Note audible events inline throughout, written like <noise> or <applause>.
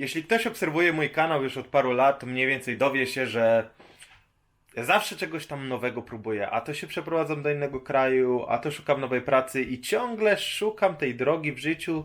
Jeśli ktoś obserwuje mój kanał już od paru lat, mniej więcej dowie się, że zawsze czegoś tam nowego próbuję. A to się przeprowadzam do innego kraju, a to szukam nowej pracy i ciągle szukam tej drogi w życiu,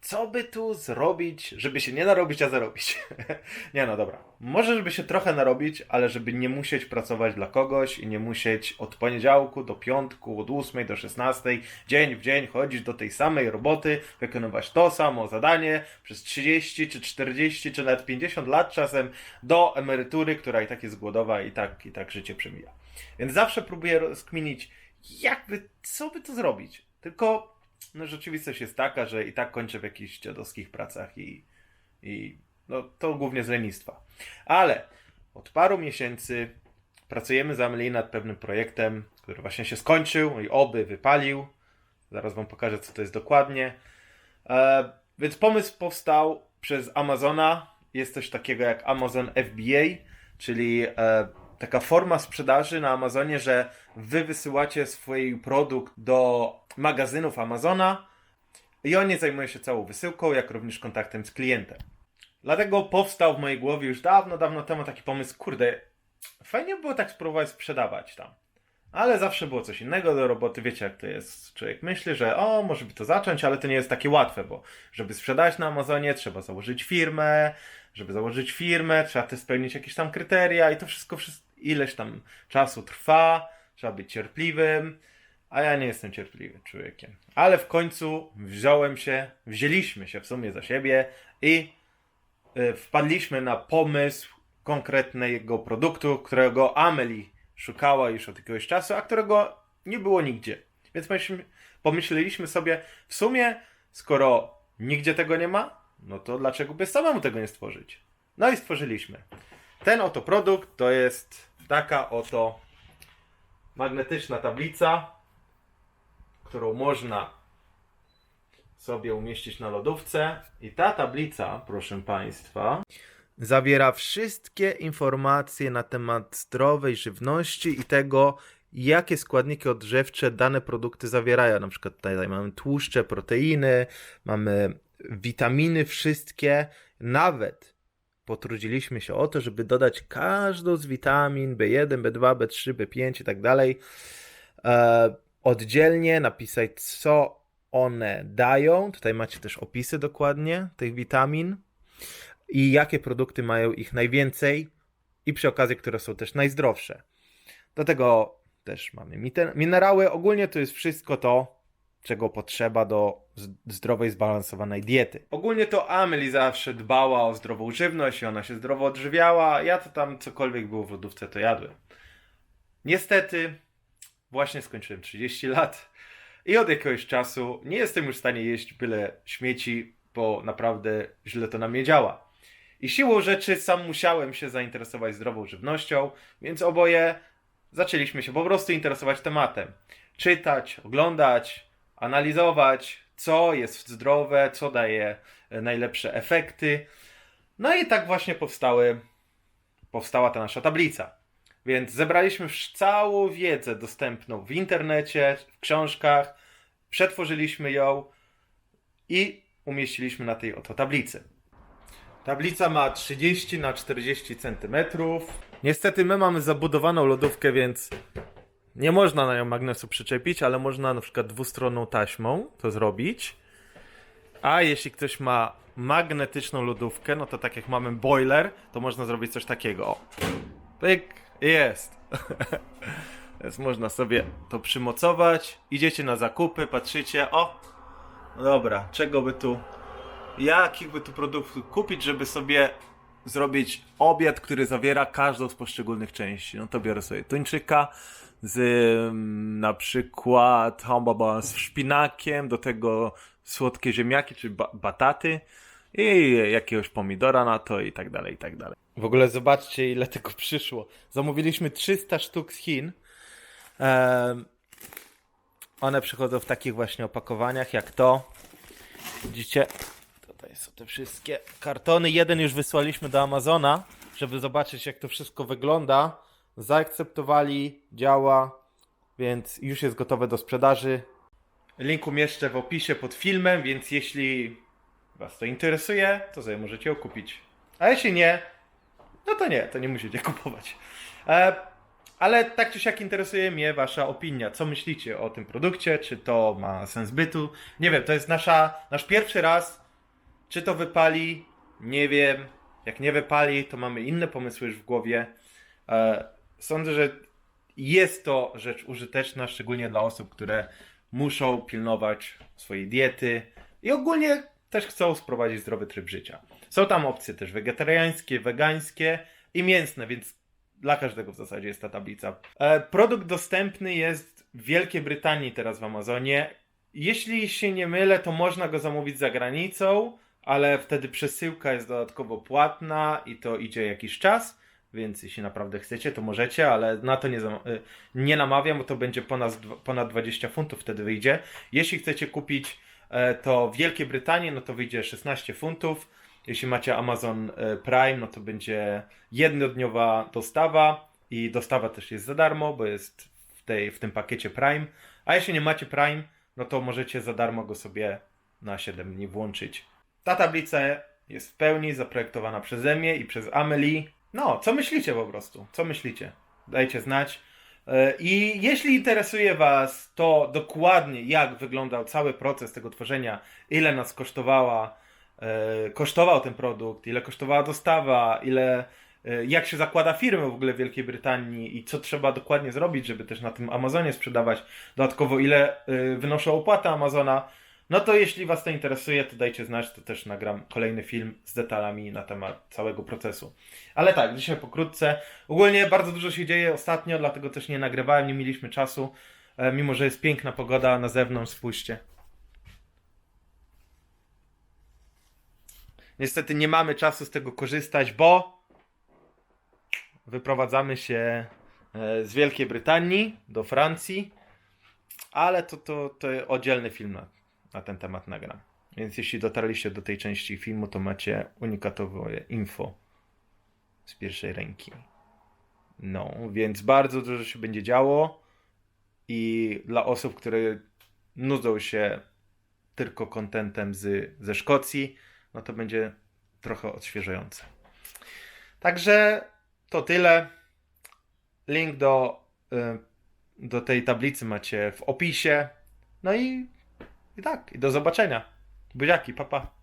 co by tu zrobić, żeby się nie narobić, a zarobić. <laughs> nie no, dobra. Może, żeby się trochę narobić, ale żeby nie musieć pracować dla kogoś i nie musieć od poniedziałku do piątku, od 8 do 16, dzień w dzień chodzić do tej samej roboty, wykonywać to samo zadanie przez 30 czy 40 czy nawet 50 lat czasem do emerytury, która i tak jest głodowa i tak, i tak życie przemija. Więc zawsze próbuję rozkminić, jakby, co by tu zrobić. Tylko no, rzeczywistość jest taka, że i tak kończę w jakichś dziadowskich pracach i, i no, to głównie z lenistwa. Ale od paru miesięcy pracujemy z Amelie nad pewnym projektem, który właśnie się skończył i oby wypalił. Zaraz Wam pokażę, co to jest dokładnie. E, więc pomysł powstał przez Amazona. Jest coś takiego jak Amazon FBA, czyli e, taka forma sprzedaży na Amazonie, że Wy wysyłacie swój produkt do magazynów Amazona i oni zajmują się całą wysyłką, jak również kontaktem z klientem. Dlatego powstał w mojej głowie już dawno, dawno temu taki pomysł, kurde, fajnie by było tak spróbować sprzedawać tam. Ale zawsze było coś innego do roboty, wiecie jak to jest. Człowiek myśli, że o, może by to zacząć, ale to nie jest takie łatwe, bo żeby sprzedać na Amazonie, trzeba założyć firmę, żeby założyć firmę, trzeba też spełnić jakieś tam kryteria i to wszystko, wszystko ileś tam czasu trwa, trzeba być cierpliwym, a ja nie jestem cierpliwym człowiekiem. Ale w końcu wziąłem się, wzięliśmy się w sumie za siebie i y, wpadliśmy na pomysł konkretnego produktu, którego Amelie szukała już od jakiegoś czasu, a którego nie było nigdzie. Więc pomyśleliśmy sobie, w sumie, skoro nigdzie tego nie ma, no to dlaczego by samemu tego nie stworzyć? No i stworzyliśmy. Ten oto produkt to jest taka oto magnetyczna tablica, którą można sobie umieścić na lodówce. I ta tablica, proszę Państwa, zawiera wszystkie informacje na temat zdrowej żywności i tego, jakie składniki odżywcze dane produkty zawierają. Na przykład tutaj mamy tłuszcze, proteiny, mamy witaminy wszystkie, nawet potrudziliśmy się o to, żeby dodać każdą z witamin B1, B2, B3, B5 i tak dalej. E, oddzielnie napisać, co one dają. Tutaj macie też opisy dokładnie tych witamin i jakie produkty mają ich najwięcej i przy okazji, które są też najzdrowsze. Do tego też mamy minerały. Ogólnie to jest wszystko to, czego potrzeba do zdrowej, zbalansowanej diety. Ogólnie to Amelie zawsze dbała o zdrową żywność i ona się zdrowo odżywiała. Ja to tam cokolwiek było w lodówce, to jadłem. Niestety, właśnie skończyłem 30 lat i od jakiegoś czasu nie jestem już w stanie jeść byle śmieci, bo naprawdę źle to na mnie działa. I siłą rzeczy sam musiałem się zainteresować zdrową żywnością, więc oboje zaczęliśmy się po prostu interesować tematem. Czytać, oglądać, analizować, co jest zdrowe, co daje e, najlepsze efekty. No i tak właśnie powstały, powstała ta nasza tablica. Więc zebraliśmy całą wiedzę dostępną w internecie, w książkach, przetworzyliśmy ją i umieściliśmy na tej oto tablicy. Tablica ma 30 na 40 cm. Niestety my mamy zabudowaną lodówkę, więc nie można na nią magnesu przyczepić, ale można na przykład dwustronną taśmą to zrobić. A jeśli ktoś ma magnetyczną lodówkę, no to tak jak mamy boiler, to można zrobić coś takiego. O. Pyk, jest. <laughs> Więc można sobie to przymocować. Idziecie na zakupy, patrzycie, o, no dobra, czego by tu, jakich by tu produktów kupić, żeby sobie zrobić obiad, który zawiera każdą z poszczególnych części. No to biorę sobie tuńczyka z mm, na przykład hambaba z szpinakiem, do tego słodkie ziemniaki czy ba- bataty i jakiegoś pomidora na to i tak dalej, i tak dalej. W ogóle zobaczcie ile tego przyszło. Zamówiliśmy 300 sztuk z Chin. One przychodzą w takich właśnie opakowaniach jak to. Widzicie? Tutaj są te wszystkie kartony. Jeden już wysłaliśmy do Amazona, żeby zobaczyć jak to wszystko wygląda. Zaakceptowali, działa, więc już jest gotowe do sprzedaży. Link umieszczę w opisie pod filmem, więc jeśli Was to interesuje, to sobie możecie ją kupić. A jeśli nie, no to nie, to nie musicie <laughs> kupować. E, ale tak czy siak interesuje mnie Wasza opinia. Co myślicie o tym produkcie? Czy to ma sens bytu? Nie wiem, to jest nasza, nasz pierwszy raz. Czy to wypali? Nie wiem. Jak nie wypali, to mamy inne pomysły już w głowie. Sądzę, że jest to rzecz użyteczna, szczególnie dla osób, które muszą pilnować swojej diety i ogólnie też chcą sprowadzić zdrowy tryb życia. Są tam opcje też wegetariańskie, wegańskie i mięsne, więc dla każdego w zasadzie jest ta tablica. E, produkt dostępny jest w Wielkiej Brytanii teraz w Amazonie. Jeśli się nie mylę, to można go zamówić za granicą, ale wtedy przesyłka jest dodatkowo płatna i to idzie jakiś czas. Więc jeśli naprawdę chcecie, to możecie, ale na to nie, y, nie namawiam, bo to będzie ponad, ponad 20 funtów wtedy wyjdzie. Jeśli chcecie kupić e, to w Wielkiej Brytanii, no to wyjdzie 16 funtów. Jeśli macie Amazon e, Prime, no to będzie jednodniowa dostawa i dostawa też jest za darmo, bo jest w, tej, w tym pakiecie Prime. A jeśli nie macie Prime, no to możecie za darmo go sobie na 7 dni włączyć. Ta tablica jest w pełni zaprojektowana przeze mnie i przez Amelie. No, co myślicie po prostu? Co myślicie? Dajcie znać. E, I jeśli interesuje Was to dokładnie, jak wyglądał cały proces tego tworzenia, ile nas kosztowała, e, kosztował ten produkt, ile kosztowała dostawa, ile, e, jak się zakłada firmę w ogóle w Wielkiej Brytanii i co trzeba dokładnie zrobić, żeby też na tym Amazonie sprzedawać, dodatkowo ile wynoszą opłaty Amazona, no to jeśli Was to interesuje, to dajcie znać, to też nagram kolejny film z detalami na temat całego procesu. Ale tak, dzisiaj pokrótce. Ogólnie bardzo dużo się dzieje ostatnio, dlatego też nie nagrywałem, nie mieliśmy czasu. E, mimo, że jest piękna pogoda na zewnątrz, spójrzcie. Niestety nie mamy czasu z tego korzystać, bo wyprowadzamy się e, z Wielkiej Brytanii do Francji, ale to, to, to oddzielny film na, ten temat nagram. Więc jeśli dotarliście do tej części filmu, to macie unikatowe info z pierwszej ręki. No, więc bardzo dużo się będzie działo i dla osób, które nudzą się tylko kontentem z, ze Szkocji, no to będzie trochę odświeżające. Także to tyle. Link do, y, do tej tablicy macie w opisie. No i, i tak, i do zobaczenia. Buziaki, papa. Pa.